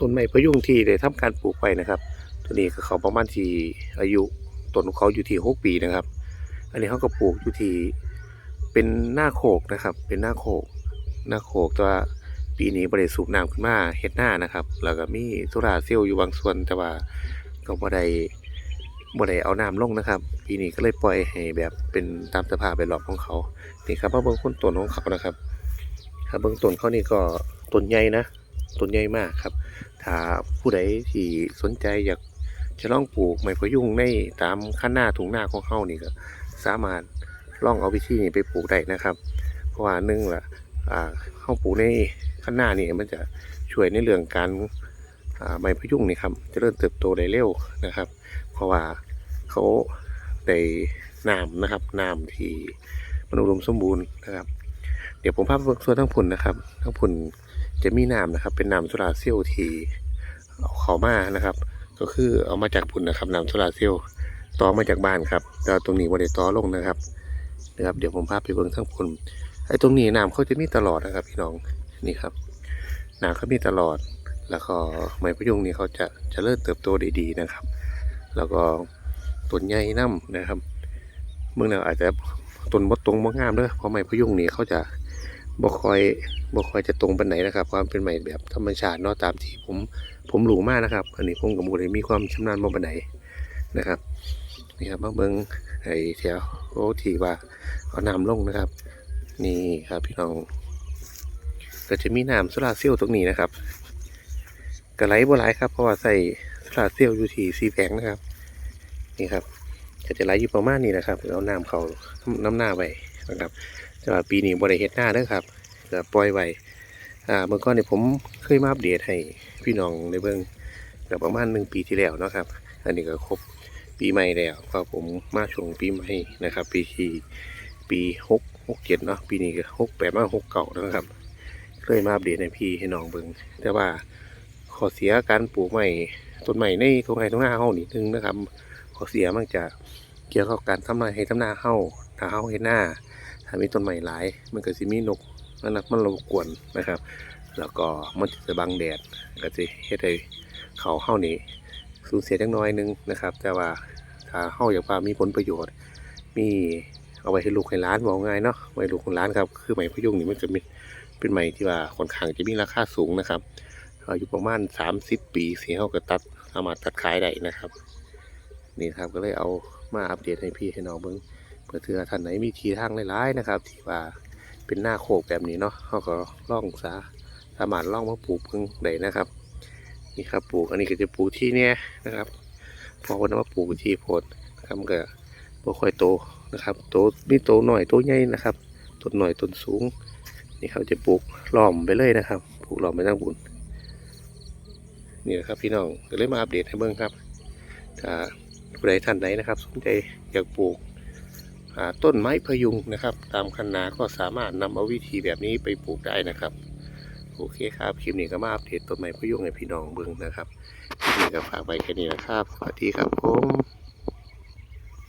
ต้นไม้พะยุงที่ได้ทำการปลูกไว้นะครับ ตัวนี้ก็เขาประมาณที่อายุต้นของเขาอยู่ที่หกปีนะครับ อันนี้เขาก็ปลูกอยู่ที่เป็นหน้าโคกนะครับ เป็นหน้าโคก หน้าโคกแตัวาปีนี้บริสูบน้ำขึ้นมาเฮ็ดหน้านะครับ แล้วก็มีโซลาร์เซลอยู่บางส่วนแต่ว่าก็บ่ได้บ่ได้เอาน้ำลงนะครับ ปีนี้ก็เลยปล่อยให้แบบเป็นตามสภาพแวดล้อมของเขานี่ครับมาเบิ่งต้นต้นของเขานะครับถ้าเบิ่งต้นเขานี่ก็ต้นใหญ่นะ ต้นใหญ่มากครับ ถ้าผู้ใดที่สนใจอยากจะลองปลูกไม้พะยุงในตามข้างหน้าถุงหน้าของเฮานี่ก็สามารถลองเอาวิธีนี้ไปปลูกได้นะครับ เพราะว่าหนึ่งละอ่าเฮาปลูกในข้างหน้านี่มันจะช่วยในเรื่องการอ่าไม้พะยุงนี่ครับจะเริ่มเติบโตได้เร็วนะครับ เพราะว่าเขาได้น้ำนะครับน้ำที่มันอุดมสมบูรณ์นะครับ เดี๋ยวผมพาไปส่วนทั้งผุนนะครับ ทั้งผุน จะมีน้ำนะครับ เป็นน้ำโซลาเซลล์ที่เอาเขามานะครับ ก็คือเอามาจากผุนนะครับน้ำโซลาเซลล์ต่อมาจากบ้านครับแต่ว่าตรงนี้บ่ได้ต่อลงนะครับนะครับ เดี๋ยวผมพาไปเบิ่งทั้งผุนไอ้ตรงนี้น้ำเขาจะมีตลอดนะครับ พี่น้องนี่ครับน้ำเขามีตลอด แล้วก็ไม้พยุงนี่เขาจะจะเริ่มเติบโตด้ดีนะครับ แล้วก็ต้นใหญ่น้ำนะครับ เมื่อเราอาจจะต้นบดตรงบ่งามเด้อเพราะไม้พยุงนี่เขาจะ บ่คอยบ่คอยจะตรงปานไหนนะครับ ความเป็นไม้แบบธรรมชาติเนาะตามที่ผมผมรู้มากนะครับ อันนี้ผมกับบ่ได้มีความชำนาญบ่ปานนะครับนี่ครับมาเบิ่งไอ้แถวโอ้ทีว่าเอาน้ำลงนะครับ นี่ครับพี่น้องก็จะมีน้ำโซลาเซลล์ตรงนี้นะครับก็ไหลบ่หลครับเพราะว่าใส่โซลาเซลล์อยู่ที่สีแผงนะครับ นี่ครับก็จะไหลอยู่ประมาณนี้นะครับเอาน้ำเขาน้ำหน้าไว้นะครับ แต่ว่าปีนี้บริเฮ็ดหน้าเด้อครับก็ปล่อยไว้อ่าเมื่อก่อนเนี่ยผมเคยมาอัปเดตให้พี่น้องในเบิ่งก็ประมาณหนึ่งปีที่แล้วนะครับ อันนี้ก็ครบปีใหม่แล้วเพราะผมมาช่วงปีใหม่นะครับ ปีที่ปีหกหกเจ็ดเนาะปีนี้ก็หกแปดมาหกเก่านะครับ เคยมาอัปเดตให้พี่ให้น้องเบิ่งแต่ว่าข้อเสียการปลูกใหม่ต้นใหม่ในตรงไหนตรงหน้าเฮานิดนึงนะครับข้อเสียมันจะเกี่ยวกับการทำลายให้ทำนาเฮาถ้าเฮาเฮ็ดหน้า ถ้ามีต้นไม้หลาย มันก็สิมีนกมันนะมันรบกวนนะครับ แล้วก็มันจะบังแดดก็จะเฮ็ดให้เขาเฮานี่สูญเสียจักน้อยหนึงนะครับ แต่ว่าถ้าเฮาอยากว่ามีผลประโยชน์ มีเอาไว้ให้ลูกให้หล้านบอกง่ายเนาะไว้ลูกให้หล้านครับ คือไม้พยุงนี่มันจะมีเป็นไม้ที่ว่าค่อนข้างจะมีราคาสูงนะครับอายุประมาณ 30 ปีสีเฮาก็ตัดสามารถตัดขายได้นะครับ นี่ครับก็เลยเอามาอัปเดตให้พี่ให้น้องเบิ่ง เพื่อเถือท่านไหนมีทีทางหลายๆนะครับ ที่ว่าเป็นหน้าโคกแบบนี้เนาะเขาก็ล่องสาสามารถล่องมาปลูกเพิ่งได้นะครับ นี่ครับปลูกอันนี้ก็จะปลูกที่เนี้ยนะครับพอวันนั้นมาปลูกที่โพดนะครับมันก็บ่ค่อยโตนะครับโตมีโตหน่อยโตใหญ่นะครับต้นหน่อยต้นสูง นี่เขาจะปลูกล้อมไปเลยนะครับปลูกล้อมไปทั้งบุญนี่นะครับพี่น้องก็เลยมาอัปเดตให้เบิ่งครับถ้าผู้ใดท่านใดนนะครับสนใจอยากปลูก ต้นไม้พยุงนะครับ ตามคันนาก็สามารถนำเอาวิธีแบบนี้ไปปลูกได้นะครับโอเคครับคลิปนี้ก็มาอัปเดตต้นไม้พยุงให้พี่น้องเบิ่งนะครับคลิปนี้ก็ฝากไว้แค่นี้นะครับสวัสดีครับผม